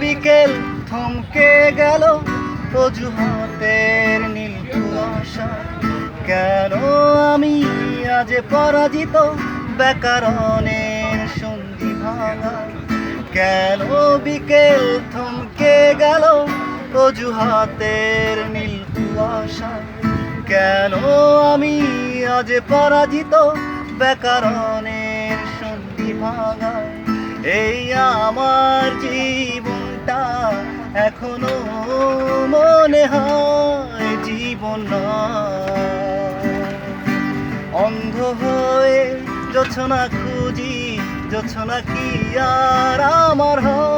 বিকেল থমকে গেল অজুহাতের নীল কুয়াশা। কেন আমি আজ পরাজিত ব্যাকরণের সন্ধি ভাঙা? কেন বিকেল থমকে গেল অজুহাতের নীল কুয়াশা? কেন আমি আজ পরাজিত ব্যাকরণের সন্ধি ভাঙায় এই আমার জীবনটা এখনও মনে হয় জীবন। অন্ধ হয়ে যোছনা খুঁজি, যোছনা কি আর আমার হয়